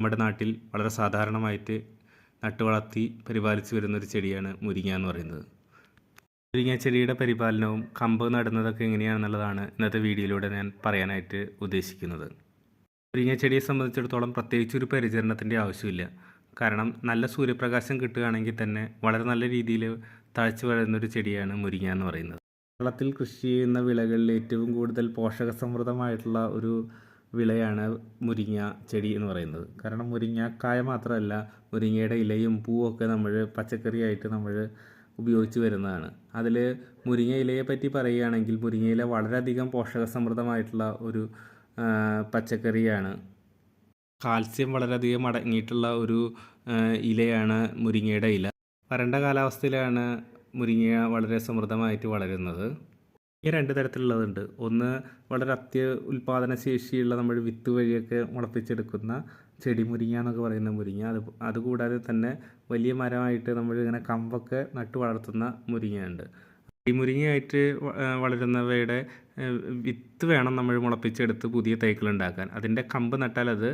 നമ്മുടെ നാട്ടിൽ വളരെ സാധാരണമായിട്ട് നട്ടു നട്ടുവളർത്തി പരിപാലിച്ച് വരുന്നൊരു ചെടിയാണ് മുരിങ്ങ എന്ന് പറയുന്നത്. മുരിങ്ങ ചെടിയുടെ പരിപാലനവും കമ്പ് നടുന്നതൊക്കെ എങ്ങനെയാണെന്നുള്ളതാണ് ഇന്നത്തെ വീഡിയോയിലൂടെ ഞാൻ പറയാനായിട്ട് ഉദ്ദേശിക്കുന്നത്. മുരിങ്ങ ചെടിയെ സംബന്ധിച്ചിടത്തോളം പ്രത്യേകിച്ച് ഒരു പരിചരണത്തിന്റെ ആവശ്യമില്ല. കാരണം നല്ല സൂര്യപ്രകാശം കിട്ടുകയാണെങ്കിൽ തന്നെ വളരെ നല്ല രീതിയിൽ തഴച്ചു വളരുന്നൊരു ചെടിയാണ് മുരിങ്ങ എന്ന് പറയുന്നത്. കേരളത്തിൽ കൃഷി ചെയ്യുന്ന വിളകളിൽ ഏറ്റവും കൂടുതൽ പോഷക സമൃദ്ധമായിട്ടുള്ള ഒരു വിളയാണ് മുരിങ്ങ ചെടി എന്ന് പറയുന്നത്. കാരണം മുരിങ്ങക്കായ മാത്രമല്ല മുരിങ്ങയുടെ ഇലയും പൂവൊക്കെ നമ്മൾ പച്ചക്കറിയായിട്ട് നമ്മൾ ഉപയോഗിച്ച് വരുന്നതാണ്. അതിൽ മുരിങ്ങ ഇലയെ പറ്റി പറയുകയാണെങ്കിൽ മുരിങ്ങ ഇല വളരെയധികം പോഷക സമൃദ്ധമായിട്ടുള്ള ഒരു പച്ചക്കറിയാണ്. കാൽസ്യം വളരെയധികം അടങ്ങിയിട്ടുള്ള ഒരു ഇലയാണ് മുരിങ്ങയുടെ ഇല. വരണ്ട കാലാവസ്ഥയിലാണ് മുരിങ്ങ വളരെ സമൃദ്ധമായിട്ട് വളരുന്നത്. ഈ രണ്ട് തരത്തിലുള്ളതുണ്ട്. ഒന്ന് വളരെ അത്യ ഉൽപാദന ശേഷിയുള്ള നമ്മൾ വിത്ത് വഴിയൊക്കെ മുളപ്പിച്ചെടുക്കുന്ന ചെടി മുരിങ്ങ എന്നൊക്കെ പറയുന്ന മുരിങ്ങ. അത് അതുകൂടാതെ തന്നെ വലിയ മരമായിട്ട് നമ്മൾ ഇങ്ങനെ കമ്പൊക്കെ നട്ടു വളർത്തുന്ന മുരിങ്ങയുണ്ട്. ഈ മുരിങ്ങയായിട്ട് വളരുന്നവയുടെ വിത്ത് വേണം നമ്മൾ മുളപ്പിച്ചെടുത്ത് പുതിയ തൈകൾ ഉണ്ടാക്കാൻ. അതിന്റെ കമ്പ് നട്ടാൽ അത്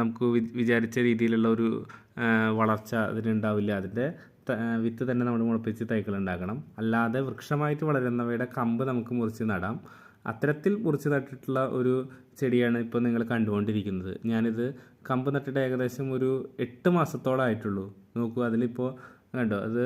നമുക്ക് വിചാരിച്ച രീതിയിലുള്ള ഒരു വളർച്ച അതിനുണ്ടാവില്ല. അതിന്റെ വിത്ത് തന്നെ നമ്മൾ മുളപ്പിച്ച് തൈകൾ ഉണ്ടാക്കണം. അല്ലാതെ വൃക്ഷമായിട്ട് വളരുന്നവയുടെ കമ്പ് നമുക്ക് മുറിച്ച് നടാം. അത്തരത്തിൽ മുറിച്ച് നട്ടിട്ടുള്ള ഒരു ചെടിയാണ് ഇപ്പോൾ നിങ്ങൾ കണ്ടുകൊണ്ടിരിക്കുന്നത്. ഞാനിത് കമ്പ് നട്ടിട്ട് ഏകദേശം ഒരു എട്ട് മാസത്തോളം ആയിട്ടുള്ളൂ നോക്കൂ അതിലിപ്പോൾ കണ്ടോ? അത്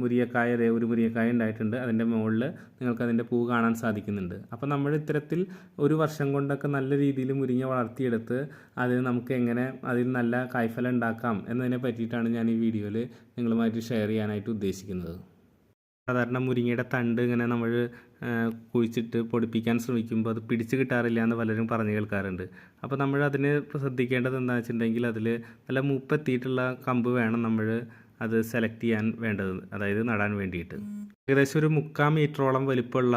മുരിയക്കായ ഒരു മുരിയക്കായ ഉണ്ടായിട്ടുണ്ട്. അതിന്റെ മുകളിൽ നിങ്ങൾക്ക് അതിന്റെ പൂ കാണാൻ സാധിക്കുന്നുണ്ട്. അപ്പോൾ നമ്മൾ ഇത്തരത്തിൽ ഒരു വർഷം കൊണ്ടൊക്കെ നല്ല രീതിയിൽ മുരിങ്ങ വളർത്തിയെടുത്ത് അതിൽ നമുക്ക് എങ്ങനെ അതിൽ നല്ല കായ്ഫലം ഉണ്ടാക്കാം എന്നതിനെ പറ്റിയിട്ടാണ് ഞാൻ ഈ വീഡിയോയിൽ നിങ്ങളുമായിട്ട് ഷെയർ ചെയ്യാനായിട്ട് ഉദ്ദേശിക്കുന്നത്. സാധാരണ മുരിങ്ങയുടെ തണ്ട് ഇങ്ങനെ നമ്മൾ കുഴിച്ചിട്ട് പൊടിപ്പിക്കാൻ ശ്രമിക്കുമ്പോൾ അത് പിടിച്ച് കിട്ടാറില്ല എന്ന് പലരും പറഞ്ഞു കേൾക്കാറുണ്ട്. അപ്പോൾ നമ്മൾ അതിന് ശ്രദ്ധിക്കേണ്ടത് എന്താണെന്ന് വെച്ചിട്ടുണ്ടെങ്കിൽ അതിൽ നല്ല മൂപ്പെത്തിയിട്ടുള്ള കമ്പ് വേണം നമ്മൾ അത് സെലക്ട് ചെയ്യാൻ വേണ്ടത് അതായത് നടാൻ വേണ്ടിയിട്ട്. ഏകദേശം ഒരു മുക്കാൽ മീറ്ററോളം വലിപ്പമുള്ള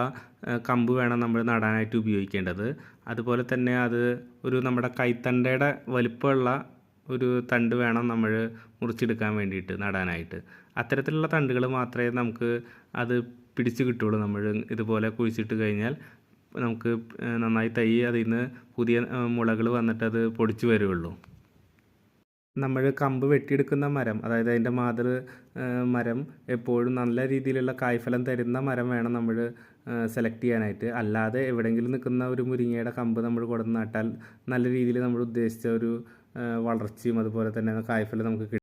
കമ്പ് വേണം നമ്മൾ നടാനായിട്ട് ഉപയോഗിക്കേണ്ടത്. അതുപോലെ തന്നെ അത് ഒരു നമ്മുടെ കൈത്തണ്ടയുടെ വലിപ്പമുള്ള ഒരു തണ്ട് വേണം നമ്മൾ മുറിച്ചെടുക്കാൻ വേണ്ടിയിട്ട് നടാനായിട്ട്. അത്തരത്തിലുള്ള തണ്ടുകൾ മാത്രമേ നമുക്ക് അത് പിടിച്ച് കിട്ടുള്ളൂ നമ്മൾ ഇതുപോലെ കുഴിച്ചിട്ട് കഴിഞ്ഞാൽ നമുക്ക് നന്നായി തൈ അതിൽ നിന്ന് പുതിയ മുളകൾ വന്നിട്ട് അത് പൊടിച്ച് വരുള്ളൂ നമ്മൾ കമ്പ് വെട്ടിയെടുക്കുന്ന മരം അതായത് അതിന്റെ മാതൃ മരം എപ്പോഴും നല്ല രീതിയിലുള്ള കായ്ഫലം തരുന്ന മരം വേണം നമ്മൾ സെലക്ട് ചെയ്യാനായിട്ട്. അല്ലാതെ എവിടെയെങ്കിലും നിൽക്കുന്ന ഒരു മുരിങ്ങയുടെ കമ്പ് നമ്മൾ കൊടുന്ന് നട്ടാൽ നല്ല രീതിയിൽ നമ്മൾ ഉദ്ദേശിച്ച ഒരു വളർച്ചയും അതുപോലെ തന്നെ കായ്ഫലം നമുക്ക് കിട്ടും.